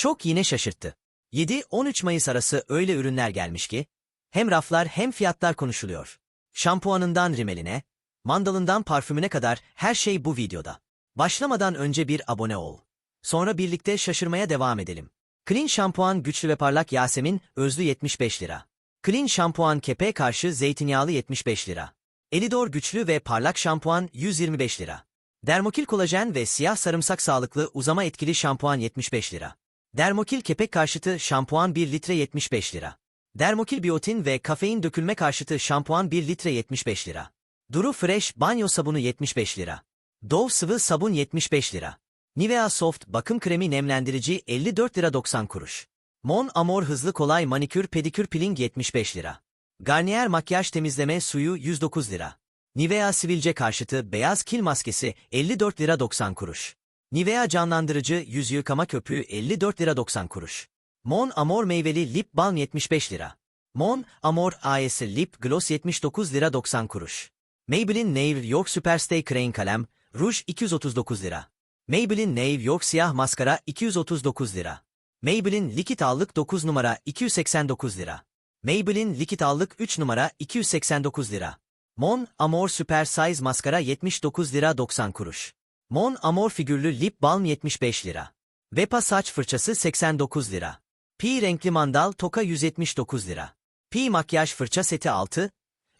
Şok yine şaşırttı. 7-13 Mayıs arası öyle ürünler gelmiş ki, hem raflar hem fiyatlar konuşuluyor. Şampuanından rimeline, mandalından parfümüne kadar her şey bu videoda. Başlamadan önce bir abone ol. Sonra birlikte şaşırmaya devam edelim. Clean şampuan güçlü ve parlak Yasemin, özlü 75 lira. Clean şampuan kepe karşı zeytinyağlı 75 lira. Elidor güçlü ve parlak şampuan 125 lira. Dermokil kolajen ve siyah sarımsak sağlıklı uzama etkili şampuan 75 lira. Dermokil kepek karşıtı şampuan 1 litre 75 lira. Dermokil biyotin ve kafein dökülme karşıtı şampuan 1 litre 75 lira. Duru Fresh banyo sabunu 75 lira. Dove sıvı sabun 75 lira. Nivea Soft bakım kremi nemlendirici 54 lira 90 kuruş. Mon Amor hızlı kolay manikür pedikür peeling 75 lira. Garnier makyaj temizleme suyu 109 lira. Nivea sivilce karşıtı beyaz kil maskesi 54 lira 90 kuruş. Nivea canlandırıcı yüz yıkama köpüğü 54 lira 90 kuruş. Mon Amor meyveli lip balm 75 lira. Mon Amor AS lip gloss 79 lira 90 kuruş. Maybelline Nail York Superstay Crayon kalem, ruj 239 lira. Maybelline Nail York siyah maskara 239 lira. Maybelline likit allık 9 numara 289 lira. Maybelline likit allık 3 numara 289 lira. Mon Amor Super Size maskara 79 lira 90 kuruş. Mon Amor figürlü lip balm 75 lira. Vepa saç fırçası 89 lira. Pi renkli mandal toka 179 lira. Pi makyaj fırça seti 6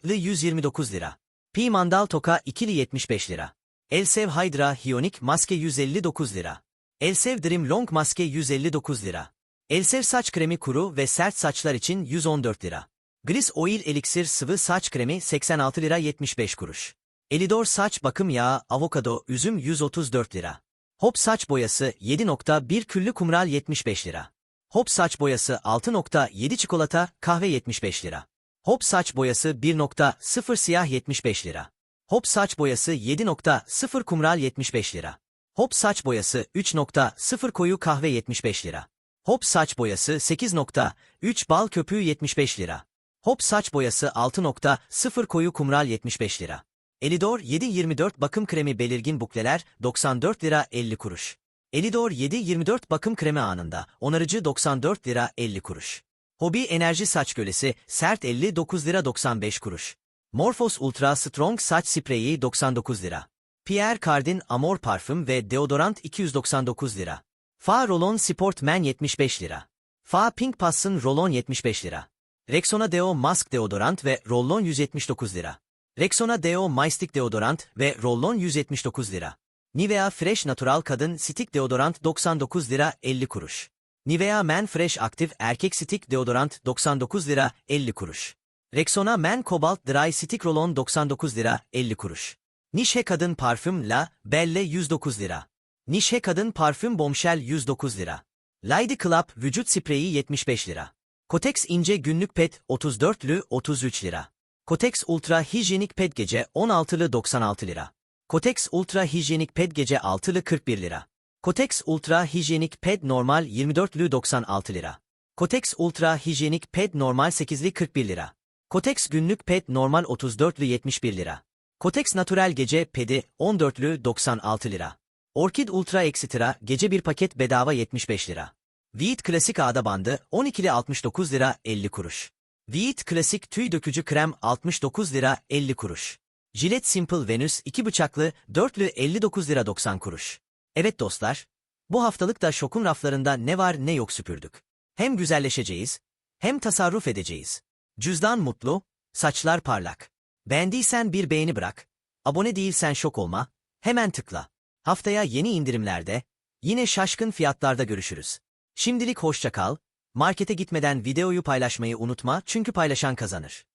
lı 129 lira. Pi mandal toka ikili 75 lira. Elsev Hydra Hyonik maske 159 lira. Elsev Dream Long maske 159 lira. Elsev saç kremi kuru ve sert saçlar için 114 lira. Gris Oil Elixir sıvı saç kremi 86 lira 75 kuruş. Elidor saç bakım yağı avokado üzüm 134 lira. Hop saç boyası 7.1 küllü kumral 75 lira. Hop saç boyası 6.7 çikolata kahve 75 lira. Hop saç boyası 1.0 siyah 75 lira. Hop saç boyası 7.0 kumral 75 lira. Hop saç boyası 3.0 koyu kahve 75 lira. Hop saç boyası 8.3 bal köpüğü 75 lira. Hop saç boyası 6.0 koyu kumral 75 lira. Elidor 724 bakım kremi belirgin bukleler 94 lira 50 kuruş. Elidor 724 bakım kremi anında onarıcı 94 lira 50 kuruş. Hobi enerji saç gölesi sert 59 lira 95 kuruş. Morphos Ultra Strong saç spreyi 99 lira. Pierre Cardin Amor parfüm ve deodorant 299 lira. Fa Rolon Sport Man 75 lira. Fa Pink Pass'ın Rolon 75 lira. Rexona Deo Mask deodorant ve Rollon 179 lira. Rexona Deo Maistik deodorant ve Rollon 179 lira. Nivea Fresh Natural Kadın Stick deodorant 99 lira 50 kuruş. Nivea Men Fresh Active Erkek Stick deodorant 99 lira 50 kuruş. Rexona Men Cobalt Dry Stick Rollon 99 lira 50 kuruş. Nişe Kadın Parfüm La Belle 109 lira. Nişe Kadın Parfüm Bombshell 109 lira. Lady Club Vücut Spreyi 75 lira. Kotex İnce Günlük Pet 34'lü 33 lira. Kotex Ultra Hijyenik Pet Gece 16'lı 96 lira. Kotex Ultra Hijyenik Pet Gece 6'lı 41 lira. Kotex Ultra Hijyenik Pet Normal 24'lü 96 lira. Kotex Ultra Hijyenik Pet Normal 8'li 41 lira. Kotex Günlük Pet Normal 34'lü 71 lira. Kotex Natural Gece Pedi 14'lü 96 lira. Orkid Ultra Extra Gece bir paket bedava 75 lira. Veet Klasik Ağda Bandı 12'li 69 lira 50 kuruş. Veet Klasik Tüy Dökücü Krem 69 lira 50 kuruş. Gillette Simple Venus 2 bıçaklı 4'lü 59 lira 90 kuruş. Evet dostlar, bu haftalık da şokun raflarında ne var ne yok süpürdük. Hem güzelleşeceğiz, hem tasarruf edeceğiz. Cüzdan mutlu, saçlar parlak. Beğendiysen bir beğeni bırak, abone değilsen şok olma, hemen tıkla. Haftaya yeni indirimlerde, yine şaşkın fiyatlarda görüşürüz. Şimdilik hoşça kal, markete gitmeden videoyu paylaşmayı unutma çünkü paylaşan kazanır.